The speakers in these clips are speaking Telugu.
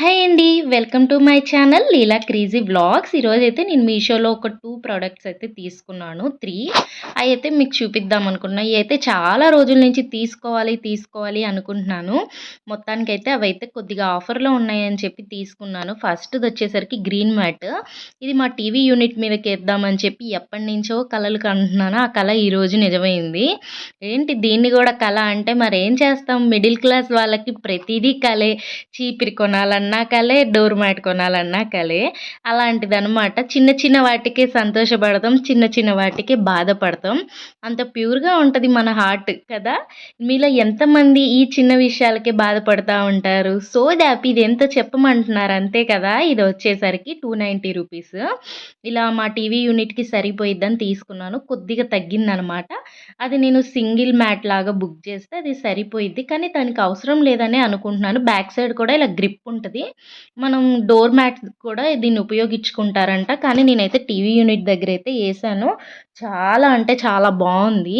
హాయ్ అండి welcome to my channel Leela crazy vlogs ఈరోజు అయితే నేను మీషోలో ఒక టూ ప్రోడక్ట్స్ అయితే తీసుకున్నాను త్రీ అవి అయితే మీకు చూపిద్దాం అనుకున్నా. ఇవి అయితే చాలా రోజుల నుంచి తీసుకోవాలి తీసుకోవాలి అనుకుంటున్నాను. మొత్తానికి అయితే అవి అయితే కొద్దిగా ఆఫర్లో ఉన్నాయని చెప్పి తీసుకున్నాను. ఫస్ట్ది వచ్చేసరికి గ్రీన్ మ్యాట్. ఇది మా టీవీ యూనిట్ మీదకి వేద్దామని చెప్పి ఎప్పటి నుంచో కళలు కంటున్నాను. ఆ కళ ఈరోజు నిజమైంది. ఏంటి దీన్ని కూడా కళ అంటే మరి ఏం చేస్తాం? మిడిల్ క్లాస్ వాళ్ళకి ప్రతిదీ కళే చీపిరి కొనాలన్న కలే డోర్ మ్యాట్ కొనాలన్నా కలే. అలాంటిదనమాట చిన్న చిన్న వాటికే సంతోషపడతాం చిన్న చిన్న వాటికే బాధపడతాం. అంత ప్యూర్గా ఉంటుంది మన హార్ట్ కదా. మీలో ఎంతమంది ఈ చిన్న విషయాలకే బాధపడతా ఉంటారు? సో దాప్ ఇది ఎంత చెప్పమంటున్నారు? అంతే కదా. ఇది వచ్చేసరికి టూ నైంటీ రూపీస్. ఇలా మా టీవీ యూనిట్కి సరిపోయిద్దని తీసుకున్నాను. కొద్దిగా తగ్గిందనమాట. అది నేను సింగిల్ మ్యాట్ లాగా బుక్ చేస్తే అది సరిపోయిద్ది. కానీ దానికి అవసరం లేదని అనుకుంటున్నాను. బ్యాక్ సైడ్ కూడా ఇలా గ్రిప్ ఉంటుంది. మనం డోర్ మ్యాట్ కూడా దీన్ని ఉపయోగించుకుంటారంట. కానీ నేనైతే టీవీ యూనిట్ దగ్గర అయితే వేసాను చాలా అంటే చాలా బాగుంది.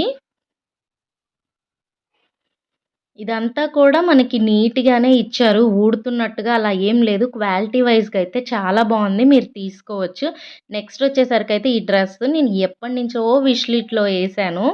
ఇదంతా కూడా మనకి నీట్గానే ఇచ్చారు. ఊడుతున్నట్టుగా అలా ఏం లేదు. క్వాలిటీ వైజ్గా అయితే చాలా బాగుంది. మీరు తీసుకోవచ్చు. నెక్స్ట్ వచ్చేసరికి అయితే ఈ డ్రెస్ నేను ఎప్పటి నుంచో విష్లిట్లో వేసాను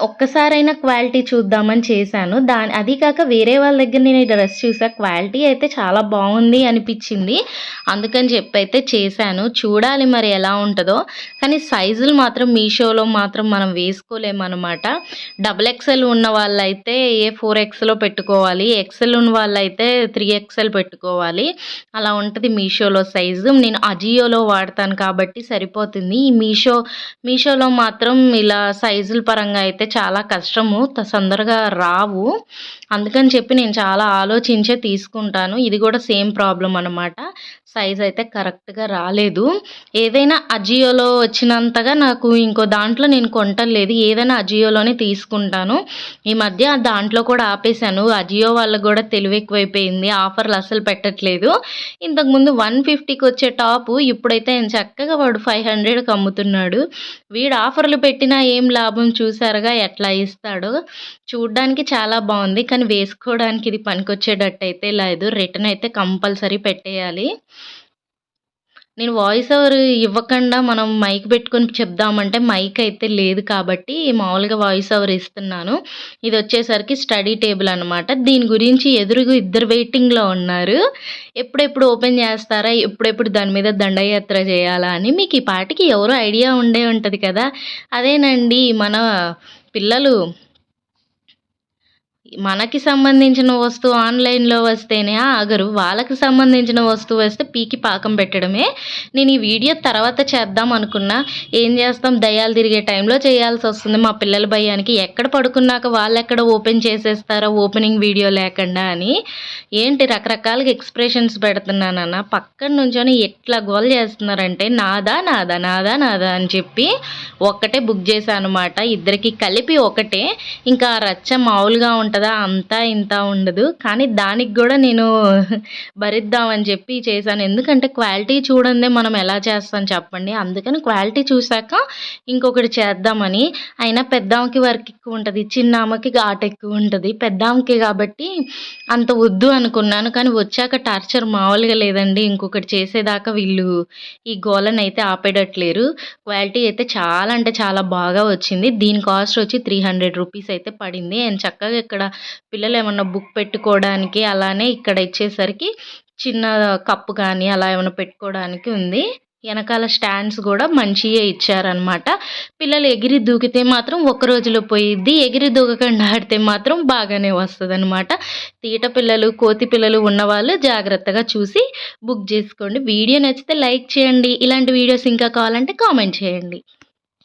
ఒక్కసారైనా క్వాలిటీ చూద్దామని చేశాను. దాని అది కాక వేరే వాళ్ళ దగ్గర నేను ఈ డ్రెస్ చూసా. క్వాలిటీ అయితే చాలా బాగుంది అనిపించింది. అందుకని చెప్పి అయితే చేశాను. చూడాలి మరి ఎలా ఉంటుందో. కానీ సైజులు మాత్రం మీషోలో మాత్రం మనం వేసుకోలేమన్నమాట. డబుల్ ఎక్సెల్ ఉన్న వాళ్ళైతే ఏ ఫోర్ ఎక్స్లో పెట్టుకోవాలి. ఎక్సెల్ ఉన్న వాళ్ళైతే త్రీ ఎక్సెల్ పెట్టుకోవాలి. అలా ఉంటుంది మీషోలో సైజు. నేను అజియోలో వాడతాను కాబట్టి సరిపోతుంది. ఈ మీషో మీషోలో మాత్రం ఇలా సైజుల పరంగా అయితే అయితే చాలా కష్టము తొందరగా రావు. అందుకని చెప్పి నేను చాలా ఆలోచించే తీసుకుంటాను. ఇది కూడా సేమ్ ప్రాబ్లం అనమాట సైజ్ అయితే కరెక్ట్గా రాలేదు. ఏదైనా అజియోలో వచ్చినంతగా నాకు ఇంకో దాంట్లో నేను కొంటలేదు. ఏదైనా అజియోలోనే తీసుకుంటాను. ఈ మధ్య దాంట్లో కూడా ఆపేశాను. అజియో వాళ్ళకు కూడా తెలివి ఎక్కువైపోయింది. ఆఫర్లు అసలు పెట్టట్లేదు. ఇంతకుముందు వన్ ఫిఫ్టీకి వచ్చే టాపు ఇప్పుడైతే చక్కగా వాడు ఫైవ్ హండ్రెడ్కి అమ్ముతున్నాడు. వీడు ఆఫర్లు పెట్టినా ఏం లాభం చూసారుగా? ఎట్లా ఇస్తాడో చూడ్డానికి చాలా బాగుంది. కానీ వేసుకోవడానికి ఇది పనికొచ్చేటట్టు అయితే లేదు. రిటర్న్ అయితే కంపల్సరీ పెట్టేయాలి. నేను వాయిస్ ఓవర్ ఇవ్వకుండా మనం మైక్ పెట్టుకొని చెప్దామంటే మైక్ అయితే లేదు కాబట్టి మామూలుగా వాయిస్ ఓవర్ ఇస్తున్నాను. ఇది వచ్చేసరికి స్టడీ టేబుల్ అనమాట దీని గురించి ఎదురుగా ఇద్దరు వెయిటింగ్లో ఉన్నారు. ఎప్పుడెప్పుడు ఓపెన్ చేస్తారా? ఎప్పుడెప్పుడు దాని మీద దండయాత్ర చేయాలా అని మీకు ఈ పాటికి ఎవరో ఐడియా ఉండే ఉంటుంది కదా? అదేనండి మన పిల్లలు మనకి సంబంధించిన వస్తువు ఆన్లైన్లో వస్తేనే ఆగరు. వాళ్ళకి సంబంధించిన వస్తువు వస్తే పీకి పాకం పెట్టడమే. నేను ఈ వీడియో తర్వాత చేద్దాం అనుకున్నా. ఏం చేస్తాం? దయాలు తిరిగే టైంలో చేయాల్సి వస్తుంది. మా పిల్లల భయానికి ఎక్కడ పడుకున్నాక వాళ్ళు ఎక్కడ ఓపెన్ చేసేస్తారో ఓపెనింగ్ వీడియో లేకుండా అని. ఏంటి? రకరకాలుగా ఎక్స్ప్రెషన్స్ పెడుతున్నానన్న పక్కన నుంచొని ఎట్లా గోల్ చేస్తున్నారంటే నాదా నాదా నాదా నాదా అని చెప్పి ఒక్కటే బుక్ చేశాను అనమాట ఇద్దరికి కలిపి ఒకటే. ఇంకా రచ్చ మామూలుగా ఉంటుంది ఉంటుందా? అంతా ఇంత ఉండదు. కానీ దానికి కూడా నేను భరిద్దామని చెప్పి చేశాను. ఎందుకంటే క్వాలిటీ చూడండి మనం ఎలా చేస్తాం చెప్పండి. అందుకని క్వాలిటీ చూశాక ఇంకొకటి చేద్దామని. అయినా పెద్దామకి వర్క్ ఎక్కువ ఉంటుంది చిన్నామకి ఘాట్ ఎక్కువ ఉంటుంది. పెద్దామకి కాబట్టి అంత వద్దు అనుకున్నాను. కానీ వచ్చాక టార్చర్ మామూలుగా లేదండి. ఇంకొకటి చేసేదాకా వీళ్ళు ఈ గోలను అయితే ఆపేటట్లేరు క్వాలిటీ అయితే చాలా అంటే చాలా బాగా వచ్చింది. దీని కాస్ట్ వచ్చి త్రీ హండ్రెడ్ రూపీస్ అయితే పడింది. అండ్ చక్కగా ఇక్కడ పిల్లలు ఏమన్నా బుక్ పెట్టుకోవడానికి అలానే ఇక్కడ ఇచ్చేసరికి చిన్న కప్పు కానీ అలా ఏమైనా పెట్టుకోవడానికి ఉంది. వెనకాల స్టాండ్స్ కూడా మంచిగా ఇచ్చారనమాట పిల్లలు ఎగిరి దూకితే మాత్రం ఒక రోజులో పోయిద్ది. ఎగిరి దూకకుండా ఆడితే మాత్రం బాగానే వస్తుంది అనమాట తీట పిల్లలు కోతి పిల్లలు ఉన్నవాళ్ళు జాగ్రత్తగా చూసి బుక్ చేసుకోండి. వీడియో నచ్చితే లైక్ చేయండి. ఇలాంటి వీడియోస్ ఇంకా కావాలంటే కామెంట్ చేయండి.